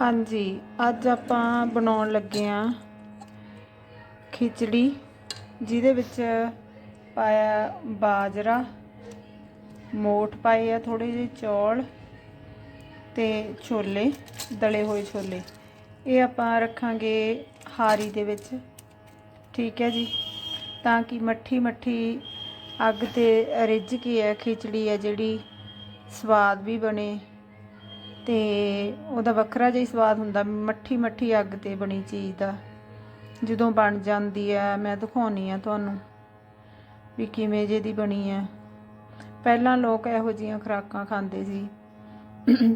ਹਾਂਜੀ, ਅੱਜ ਆਪਾਂ ਬਣਾਉਣ ਲੱਗੇ ਆ ਖਿਚੜੀ, ਜਿਹਦੇ ਵਿੱਚ ਪਾਇਆ ਬਾਜਰਾ, ਮੋਠ ਪਾਏ ਆ ਥੋੜੇ ਜਿਹੇ ਚੌਲ ਤੇ ਛੋਲੇ, ਦਲੇ ਹੋਏ ਛੋਲੇ। ਇਹ ਆਪਾਂ ਰੱਖਾਂਗੇ ਹਾਰੀ ਦੇ ਵਿੱਚ। ਠੀਕ ਹੈ ਜੀ? ਤਾਂ ਕਿ ਮੱਠੀ ਮੱਠੀ ਅੱਗ ਤੇ ਰਿੱਝ ਕੇ ਹੈ ਖਿਚੜੀ ਹੈ ਜਿਹੜੀ ਸਵਾਦ ਵੀ ਬਣੇ। ਤੇ ਉਹਦਾ ਵੱਖਰਾ ਜਿਹਾ ਸਵਾਦ ਹੁੰਦਾ, ਮੱਠੀ ਮੱਠੀ ਅੱਗ ਤੇ ਬਣੀ ਚੀਜ਼ ਦਾ। ਜਦੋਂ ਬਣ ਜਾਂਦੀ ਹੈ ਮੈਂ ਦਿਖਾਉਣੀ ਆ ਤੁਹਾਨੂੰ ਵੀ ਕਿਵੇਂ ਜੇ ਦੀ ਬਣੀ ਹੈ ਪਹਿਲਾਂ ਲੋਕ ਇਹੋ ਜਿਹੀਆਂ ਖੁਰਾਕਾਂ ਖਾਂਦੇ ਸੀ।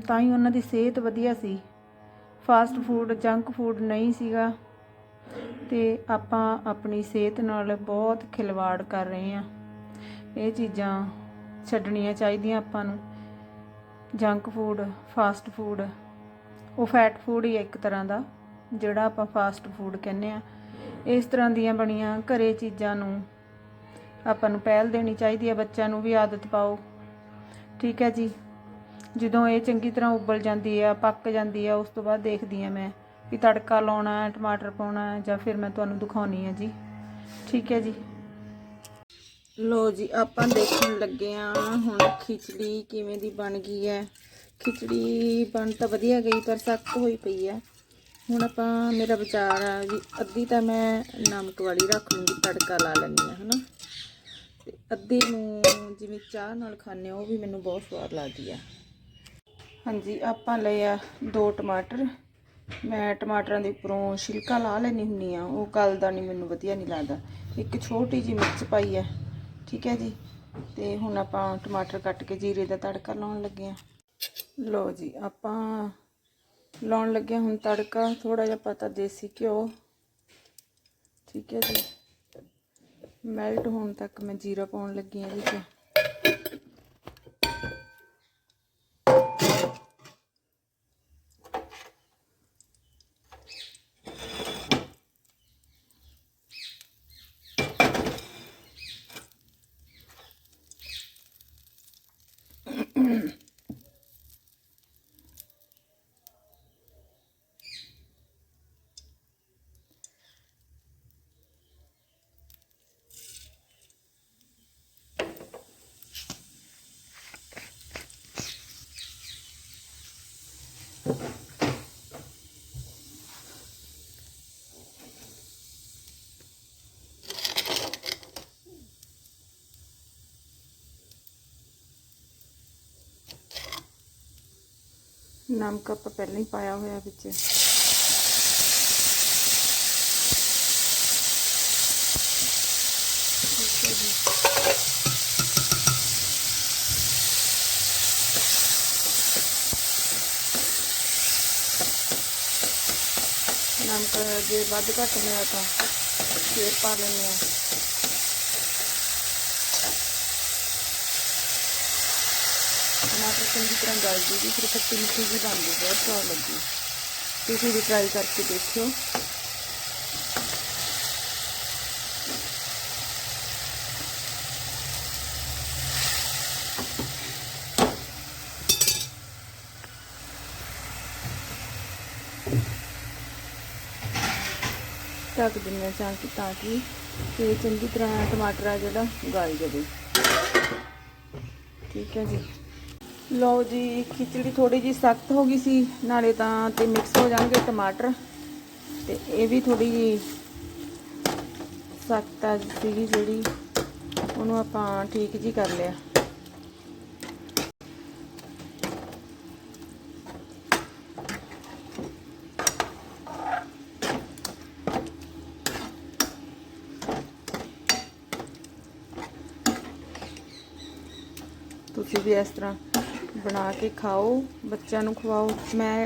ਤਾਂ ਹੀ ਉਹਨਾਂ ਦੀ ਸਿਹਤ ਵਧੀਆ ਸੀ। ਫਾਸਟ ਫੂਡ, ਜੰਕ ਫੂਡ ਨਹੀਂ ਸੀਗਾ। ਤੇ ਆਪਾਂ ਆਪਣੀ ਸਿਹਤ ਨਾਲ ਬਹੁਤ ਖਿਲਵਾੜ ਕਰ ਰਹੇ ਹਾਂ ਇਹ ਚੀਜ਼ਾਂ ਛੱਡਣੀਆਂ ਚਾਹੀਦੀਆਂ ਆਪਾਂ ਨੂੰ। ਜੰਕ ਫੂਡ, ਫਾਸਟ ਫੂਡ, ਉਹ ਫੈਟ ਫੂਡ ਹੀ ਹੈ ਇੱਕ ਤਰ੍ਹਾਂ ਦਾ, ਜਿਹੜਾ ਆਪਾਂ ਫਾਸਟ ਫੂਡ ਕਹਿੰਦੇ ਆ। ਇਸ ਤਰ੍ਹਾਂ ਦੀਆਂ ਬਣੀਆਂ ਘਰੇ ਚੀਜ਼ਾਂ ਨੂੰ ਆਪਾਂ ਨੂੰ ਪਹਿਲ ਦੇਣੀ ਚਾਹੀਦੀ ਹੈ ਬੱਚਿਆਂ ਨੂੰ ਵੀ ਆਦਤ ਪਾਓ। ਠੀਕ ਹੈ ਜੀ? ਜਦੋਂ ਇਹ ਚੰਗੀ ਤਰ੍ਹਾਂ ਉਬਲ ਜਾਂਦੀ ਹੈ ਪੱਕ ਜਾਂਦੀ ਹੈ ਉਸ ਤੋਂ ਬਾਅਦ ਦੇਖਦੀ ਹਾਂ ਮੈਂ ਵੀ ਤੜਕਾ ਲਾਉਣਾ, ਟਮਾਟਰ ਪਾਉਣਾ ਜਾਂ ਫਿਰ ਮੈਂ ਤੁਹਾਨੂੰ ਦਿਖਾਉਣੀ ਹੈ ਜੀ। ਠੀਕ ਹੈ ਜੀ? ਲੋ ਜੀ, ਆਪਾਂ ਦੇਖਣ ਲੱਗੇ ਆ ਹੁਣ ਖਿਚੜੀ ਕਿਵੇਂ ਦੀ ਬਣ ਗਈ ਹੈ। ਖਿਚੜੀ ਬਣ ਤਾਂ ਵਧੀਆ ਗਈ, ਪਰ ਸਖਤ ਹੋਈ ਪਈ ਹੈ। ਹੁਣ ਆਪਾਂ, ਮੇਰਾ ਵਿਚਾਰ ਆ ਵੀ ਅੱਧੀ ਤਾਂ ਮੈਂ ਨਮਕ ਵਾਲੀ ਰੱਖ ਲੂੰਗੀ, ਤੜਕਾ ਲਾ ਲੈਂਦੀ ਆ ਹਨਾ। ਤੇ ਅੱਧੀ ਨੂੰ ਜਿਵੇਂ ਚਾਹ ਨਾਲ ਖਾਣੇ ਉਹ ਵੀ ਮੈਨੂੰ ਬਹੁਤ ਸਵਾਦ ਲੱਗਦੀ ਆ। ਹਾਂਜੀ, ਆਪਾਂ ਲਏ ਆ ਦੋ ਟਮਾਟਰ। ਮੈਂ ਟਮਾਟਰਾਂ ਦੇ ਉੱਪਰੋਂ ਛਿਲਕਾ ਲਾ ਲੈਣੀ ਹੁੰਨੀ ਆ ਉਹ ਗਲਦਾ ਨਹੀਂ ਮੈਨੂੰ ਵਧੀਆ ਨਹੀਂ ਲੱਗਦਾ। ਇੱਕ ਛੋਟੀ ਜੀ ਮਿਰਚ ਪਾਈ ਹੈ। ਠੀਕ ਹੈ ਜੀ। ਤੇ ਹੁਣ ਆਪਾਂ ਟਮਾਟਰ ਕੱਟ ਕੇ ਜੀਰੇ ਦਾ ਤੜਕਾ ਲਾਉਣ ਲੱਗੇ ਆ ਲੋ ਜੀ, ਆਪਾਂ ਲਾਉਣ ਲੱਗੇ ਹਾਂ ਹੁਣ ਤੜਕਾ। ਥੋੜਾ ਜਿਹਾ ਪਤਾ ਦੇਸੀ ਘਿਓ। ਠੀਕ ਹੈ ਜੀ। ਮੈਲਟ ਹੋਣ ਤੱਕ ਮੈਂ ਜੀਰਾ ਪਾਉਣ ਲੱਗੀ ਹਾਂ ਇਹਦੇ 'ਚ। ਨਮਕ ਆਪਾਂ ਪਹਿਲਾਂ ਹੀ ਪਾਇਆ ਹੋਇਆ ਵਿੱਚ ਠੀਕ ਹੈ ਜੀ। ਨਮਕ ਜੇ ਵੱਧ ਘੱਟ ਹੋਇਆ ਤਾਂ ਫੇਰ ਪਾ ਲੈਂਦੇ ਆ ਟਮਾਟਰ ਚੰਗੀ ਤਰ੍ਹਾਂ ਗਲ ਜੂਗੀ, ਫਿਰ ਖੱਟੀ ਮਿੱਠੀ ਜੀ ਬਣਦੀ ਬਹੁਤ ਸਵਾਦ ਲੱਗੀ ਤੁਸੀਂ ਵੀ ਟਰਾਈ ਕਰਕੇ ਦੇਖਿਓ। ਢੱਕ ਦਿੰਦੇ ਹਾਂ ਤਾਂ ਕਿ ਤਾਂ ਕਿ ਤੇ ਚੰਗੀ ਤਰ੍ਹਾਂ ਟਮਾਟਰ ਆ ਜਿਹੜਾ ਗਲ ਜਾਵੇ। ਠੀਕ ਹੈ ਜੀ। ਲਓ ਜੀ, ਖਿਚੜੀ ਥੋੜੀ ਜੀ ਸਖਤ ਹੋ ਗਈ ਸੀ, ਨਾਲੇ ਤਾਂ ਤੇ ਮਿਕਸ ਹੋ ਜਾਣਗੇ ਟਮਾਟਰ। ਤੇ ਇਹ ਵੀ ਥੋੜੀ ਜੀ ਸਖਤ ਆ ਸੀਗੀ ਜਿਹੜੀ, ਉਹਨੂੰ ਆਪਾਂ ਠੀਕ ਜੀ ਕਰ ਲਿਆ। ਤੁਸੀਂ ਵੀ ਇਸ ਤਰ੍ਹਾਂ ਬਣਾ ਕੇ ਖਾਓ, ਬੱਚਿਆਂ ਨੂੰ ਖਵਾਓ। ਮੈਂ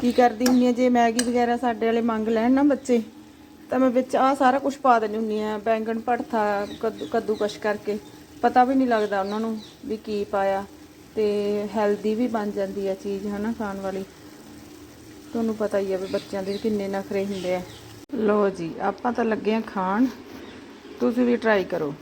ਕੀ ਕਰਦੀ ਹੁੰਦੀ ਆ ਜੇ ਮੈਗੀ ਵਗੈਰਾ ਸਾਡੇ ਵਾਲੇ ਮੰਗ ਲੈਣ ਨਾ ਬੱਚੇ, ਤਾਂ ਮੈਂ ਵਿੱਚ ਆ ਸਾਰਾ ਕੁਝ ਪਾ ਦਿੰਦੀ ਹੁੰਦੀ ਆ ਬੈਂਗਣ ਭੜਥਾ ਕੱਦੂ, ਕੱਦੂਕਸ਼ ਕਰਕੇ। ਪਤਾ ਵੀ ਨਹੀਂ ਲੱਗਦਾ ਉਹਨਾਂ ਨੂੰ ਵੀ ਕੀ ਪਾਇਆ ਤੇ ਹੈਲਦੀ ਵੀ ਬਣ ਜਾਂਦੀ ਆ ਚੀਜ਼, ਹਨਾ, ਖਾਣ ਵਾਲੀ। ਤੁਹਾਨੂੰ ਪਤਾ ਹੀ ਆ ਵੀ ਬੱਚਿਆਂ ਦੇ ਕਿੰਨੇ ਨਖਰੇ ਹੁੰਦੇ ਆ। ਲੋ ਜੀ, ਆਪਾਂ ਤਾਂ ਲੱਗੇ ਆ ਖਾਣ। ਤੁਸੀਂ ਵੀ ਟਰਾਈ ਕਰੋ।